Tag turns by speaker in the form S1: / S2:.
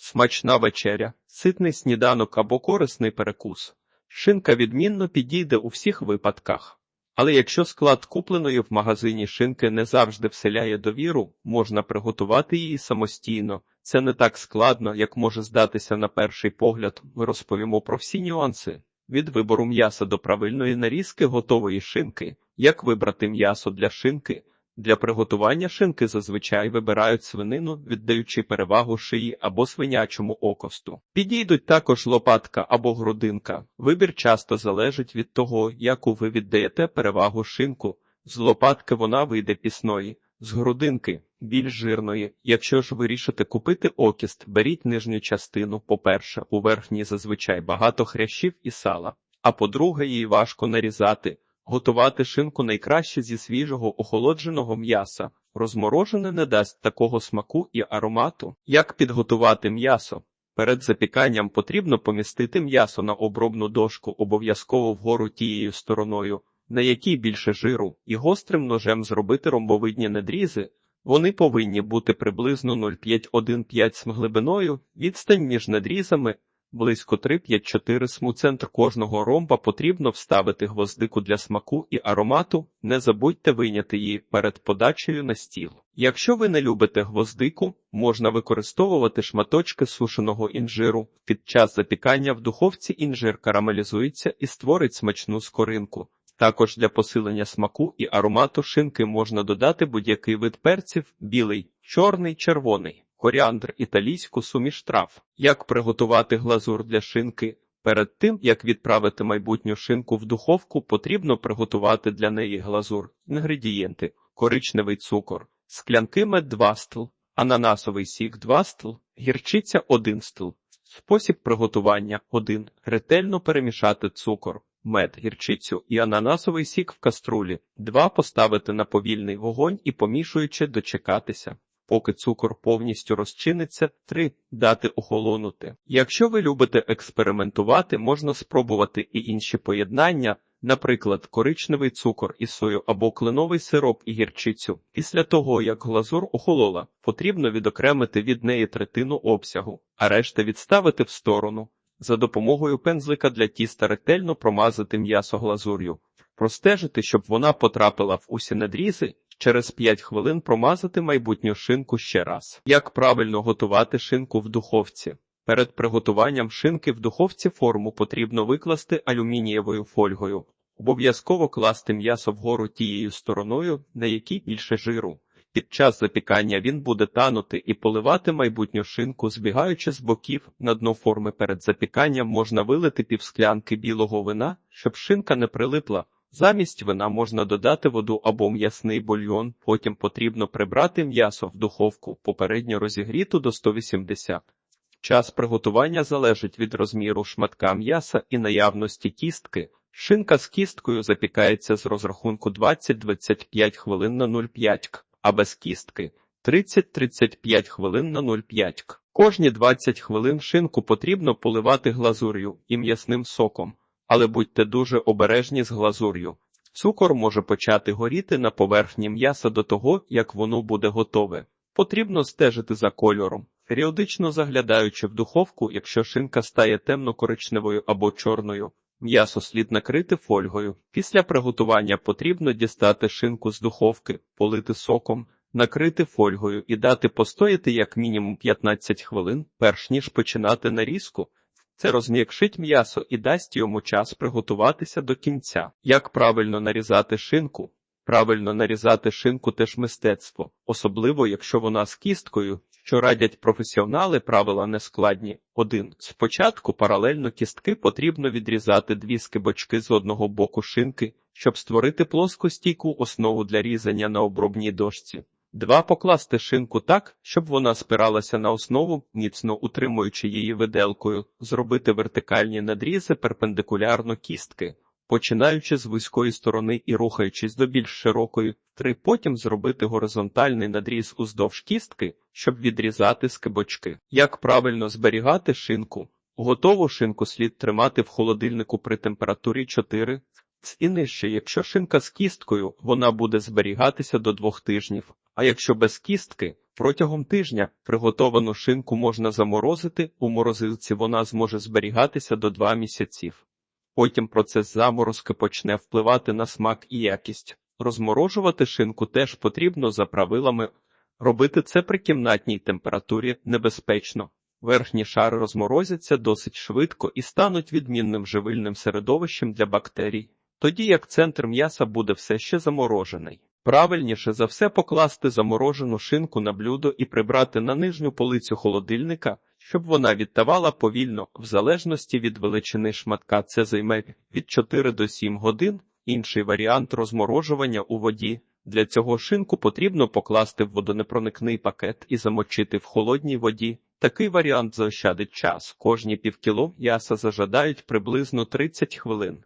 S1: смачна вечеря, ситний сніданок або корисний перекус. Шинка відмінно підійде у всіх випадках. Але якщо склад купленої в магазині шинки не завжди вселяє довіру, можна приготувати її самостійно. Це не так складно, як може здатися на перший погляд. Ми розповімо про всі нюанси. Від вибору м'яса до правильної нарізки готової шинки. Як вибрати м'ясо для шинки? Для приготування шинки зазвичай вибирають свинину, віддаючи перевагу шиї або свинячому окосту. Підійдуть також лопатка або грудинка. Вибір часто залежить від того, яку ви віддаєте перевагу шинку. З лопатки вона вийде пісної, з грудинки більш жирної. Якщо ж вирішите купити окіст, беріть нижню частину. По-перше, у верхній зазвичай багато хрящів і сала, а по-друге, її важко нарізати. Готувати шинку найкраще зі свіжого охолодженого м'яса. Розморожене не дасть такого смаку і аромату. Як підготувати м'ясо? Перед запіканням потрібно помістити м'ясо на обробну дошку обов'язково вгору тією стороною, на якій більше жиру, і гострим ножем зробити ромбовидні надрізи. Вони повинні бути приблизно 0,5-1,5 см глибиною, відстань між надрізами Близько 3-5-4 см центр кожного ромба потрібно вставити гвоздику для смаку і аромату. Не забудьте вийняти її перед подачею на стіл. Якщо ви не любите гвоздику, можна використовувати шматочки сушеного інжиру. Під час запікання в духовці інжир карамелізується і створить смачну скоринку. Також для посилення смаку і аромату шинки можна додати будь-який вид перців білий, чорний, червоний коріандр, італійську суміш трав. Як приготувати глазур для шинки? Перед тим, як відправити майбутню шинку в духовку, потрібно приготувати для неї глазур, інгредієнти, коричневий цукор, склянки мед 2 стл, ананасовий сік 2 стл, гірчиця 1 стл. Спосіб приготування 1. Ретельно перемішати цукор, мед, гірчицю і ананасовий сік в каструлі. 2. Поставити на повільний вогонь і помішуючи дочекатися поки цукор повністю розчиниться, 3. дати охолонути. Якщо ви любите експериментувати, можна спробувати і інші поєднання, наприклад, коричневий цукор і сою або кленовий сироп і гірчицю. Після того, як глазур охолола, потрібно відокремити від неї третину обсягу, а решта відставити в сторону. За допомогою пензлика для тіста ретельно промазати м'ясо глазур'ю, простежити, щоб вона потрапила в усі надрізи, Через 5 хвилин промазати майбутню шинку ще раз. Як правильно готувати шинку в духовці? Перед приготуванням шинки в духовці форму потрібно викласти алюмінієвою фольгою. Обов'язково класти м'ясо вгору тією стороною, на якій більше жиру. Під час запікання він буде танути і поливати майбутню шинку, збігаючи з боків на дно форми перед запіканням можна вилити півсклянки білого вина, щоб шинка не прилипла. Замість вина можна додати воду або м'ясний бульйон, потім потрібно прибрати м'ясо в духовку, попередньо розігріту до 180. Час приготування залежить від розміру шматка м'яса і наявності кістки. Шинка з кісткою запікається з розрахунку 20-25 хвилин на 0,5 к, а без кістки 30-35 хвилин на 0,5 к. Кожні 20 хвилин шинку потрібно поливати глазур'ю і м'ясним соком але будьте дуже обережні з глазур'ю. Цукор може почати горіти на поверхні м'яса до того, як воно буде готове. Потрібно стежити за кольором, періодично заглядаючи в духовку, якщо шинка стає темно-коричневою або чорною. М'ясо слід накрити фольгою. Після приготування потрібно дістати шинку з духовки, полити соком, накрити фольгою і дати постояти як мінімум 15 хвилин, перш ніж починати нарізку. Це розм'якшить м'ясо і дасть йому час приготуватися до кінця. Як правильно нарізати шинку? Правильно нарізати шинку теж мистецтво, особливо якщо вона з кісткою, що радять професіонали, правила нескладні. 1. Спочатку паралельно кістки потрібно відрізати дві скибочки з одного боку шинки, щоб створити плоску стійку основу для різання на обробній дошці. Два покласти шинку так, щоб вона спиралася на основу, міцно утримуючи її виделкою, зробити вертикальні надрізи перпендикулярно кістки, починаючи з вузької сторони і рухаючись до більш широкої, три потім зробити горизонтальний надріз уздовж кістки, щоб відрізати скибочки. Як правильно зберігати шинку? Готову шинку слід тримати в холодильнику при температурі 4 і нижче, якщо шинка з кісткою, вона буде зберігатися до двох тижнів А якщо без кістки, протягом тижня приготовану шинку можна заморозити, у морозилці вона зможе зберігатися до 2 місяців. Потім процес заморозки почне впливати на смак і якість. Розморожувати шинку теж потрібно за правилами. Робити це при кімнатній температурі небезпечно. Верхні шари розморозяться досить швидко і стануть відмінним живильним середовищем для бактерій, тоді як центр м'яса буде все ще заморожений. Правильніше за все покласти заморожену шинку на блюдо і прибрати на нижню полицю холодильника, щоб вона відтавала повільно, в залежності від величини шматка це займе від 4 до 7 годин. Інший варіант розморожування у воді. Для цього шинку потрібно покласти в водонепроникний пакет і замочити в холодній воді. Такий варіант заощадить час. Кожні півкіло м'яса зажадають приблизно 30 хвилин.